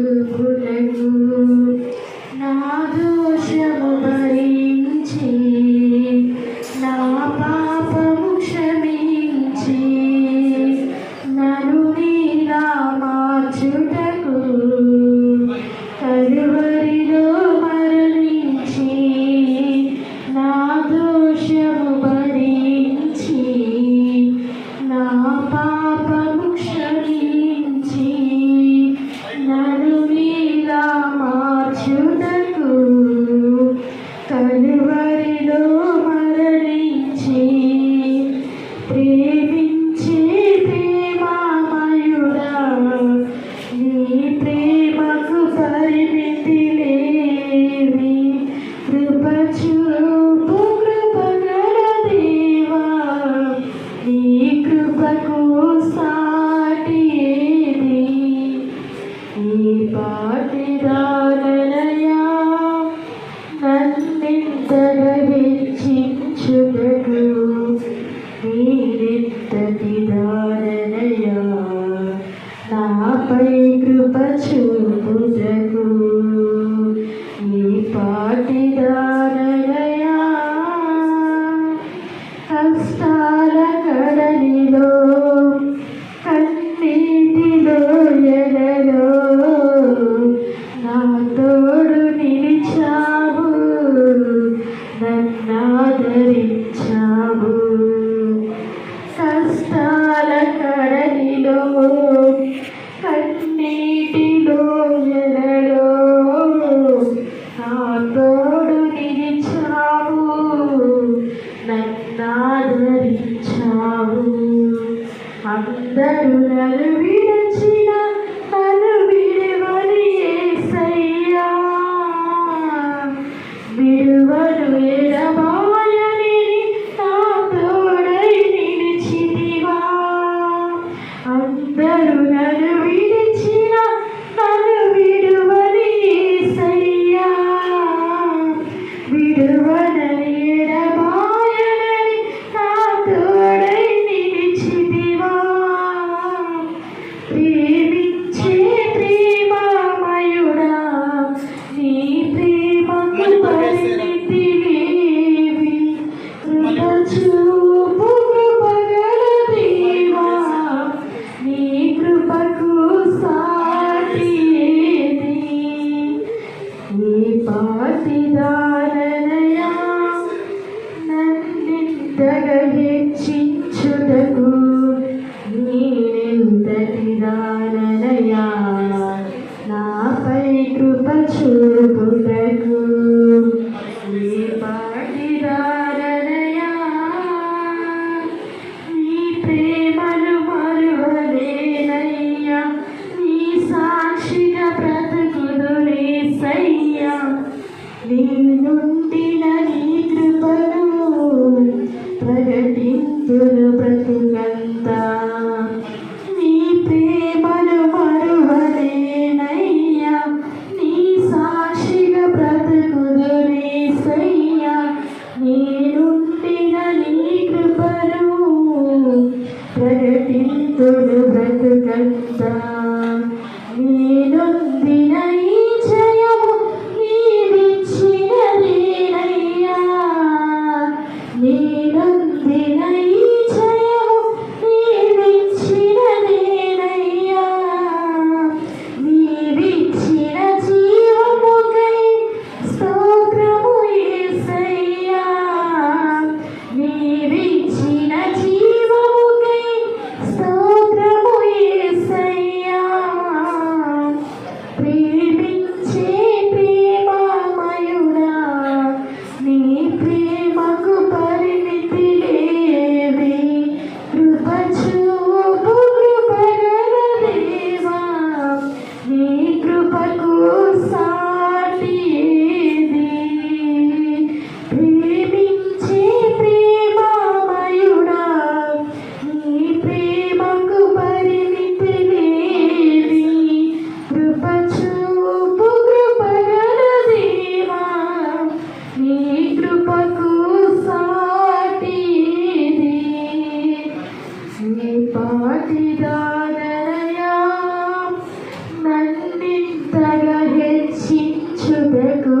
దుఃఖులకు నా దోషము భరించి నా పాపము క్షమించి నన్ను నీలా మార్చుటకు కరువరిలో మరణించి నా పా Cristo. స్థుతులు బ్రతుకంత నీ ప్రేమను మరువలేనయ్యా. నీ సాక్షిగా బ్రతుకుదునేసయ్యా నేనుండిన నీ కృపను ప్రకటితులు బ్రతుకంతా. be మోతిదారయా నన్నింతగా హెచ్చించుటకు